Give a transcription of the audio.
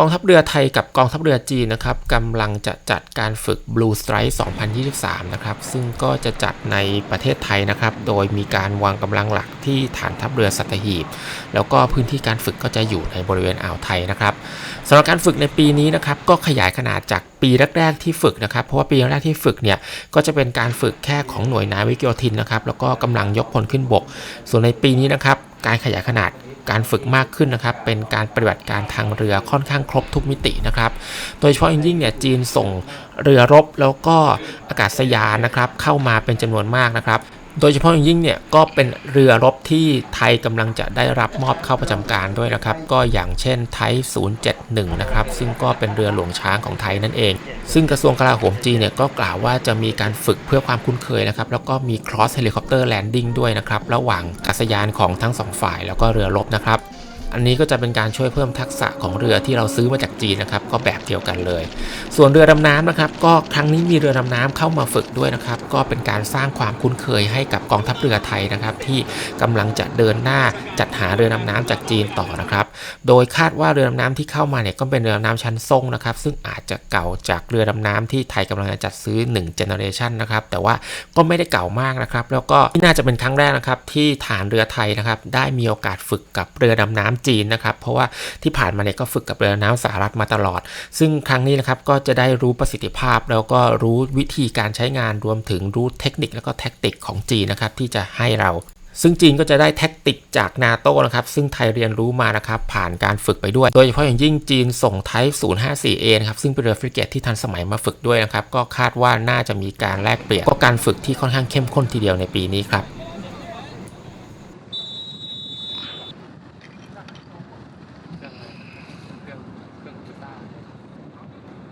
กองทัพเรือไทยกับกองทัพเรือจีนนะครับกำลังจะจัดการฝึก Blue Strike 2023 นะครับ ซึ่งก็จะจัดในประเทศไทยนะครับ โดยมีการวางกำลังหลักที่ฐานทัพเรือสัตหีบ แล้วก็พื้นที่การฝึกก็จะอยู่ในบริเวณอ่าวไทยนะครับสำหรับการฝึกในปีนี้นะครับ ก็ขยายขนาดจากปีแรกๆที่ฝึกนะครับ เพราะว่าปีแรกที่ฝึกเนี่ยก็จะเป็นการฝึกแค่ของหน่วยนาวิกโยธินนะครับ แล้วก็กำลังยกพลขึ้นบก ส่วนในปีนี้นะครับการขยายขนาด การฝึกมากขึ้นนะครับ เป็นการปฏิบัติการทางเรือค่อนข้างครบทุกมิตินะครับ โดยเฉพาะยิ่งเนี่ยจีนส่งเรือรบแล้วก็อากาศยานนะครับ เข้ามาเป็นจำนวนมากนะครับ โดยเฉพาะอย่างยิ่งเนี่ยก็เป็นเรือรบที่ไทยกำลังจะได้รับมอบเข้าประจำการด้วยนะครับ ก็อย่างเช่นไทย 071 นะครับ ซึ่งก็เป็นเรือหลวงช้างของไทยนั่นเอง ซึ่งกระทรวงกลาโหมจีนเนี่ยก็กล่าวว่าจะมีการฝึกเพื่อความคุ้นเคยนะครับ แล้วก็มี cross helicopter landing ด้วยนะครับ ระหว่างกัศยานของทั้งสองฝ่ายแล้วก็เรือรบนะครับ อันนี้ก็จะเป็นการช่วยเพิ่มทักษะของเรือที่เราซื้อมาจากจีนนะครับ ก็แบบเดียวกันเลย ส่วนเรือดำน้ำนะครับ ก็ครั้งนี้มีเรือดำน้ำเข้ามาฝึกด้วยนะครับ ก็เป็นการสร้างความคุ้นเคยให้กับกองทัพเรือไทยนะครับ ที่กำลังจะเดินหน้าจัดหาเรือดำน้ำจากจีนต่อนะครับ โดยคาดว่าเรือดำน้ำที่เข้ามาเนี่ยก็เป็นเรือดำน้ำชั้นทรงนะครับ ซึ่งอาจจะเก่าจากเรือดำน้ำที่ไทยกำลังจะจัดซื้อ1 generation นะครับ แต่ว่าก็ไม่ได้เก่ามากนะครับ แล้วก็น่าจะเป็นครั้งแรกนะครับที่ฐานเรือไทยนะครับ ได้มีโอกาสฝึกกับเรือดำน้ำจีนนะครับ เพราะว่าที่ผ่านมาเนี่ยก็ฝึกกับเรือน้ำสหรัฐมาตลอด ซึ่งครั้งนี้นะครับก็จะได้รู้ประสิทธิภาพ แล้วก็รู้วิธีการใช้งานรวมถึงรู้เทคนิคแล้วก็แท็กติกของจีนนะครับที่จะให้เราซึ่งจีนก็จะได้แท็กติกจากนาโต้นะครับ ซึ่งไทยเรียนรู้มานะครับ ผ่านการฝึกไปด้วย โดยเฉพาะอย่างยิ่งจีนส่งไทป์ 054A นะครับ ซึ่งเป็นเรือฟริเกตที่ทันสมัยมาฝึกด้วยนะครับ ก็คาดว่าน่าจะมีการแลกเปลี่ยน ก็การฝึกที่ค่อนข้างเข้มข้นทีเดียวในปีนี้ครับ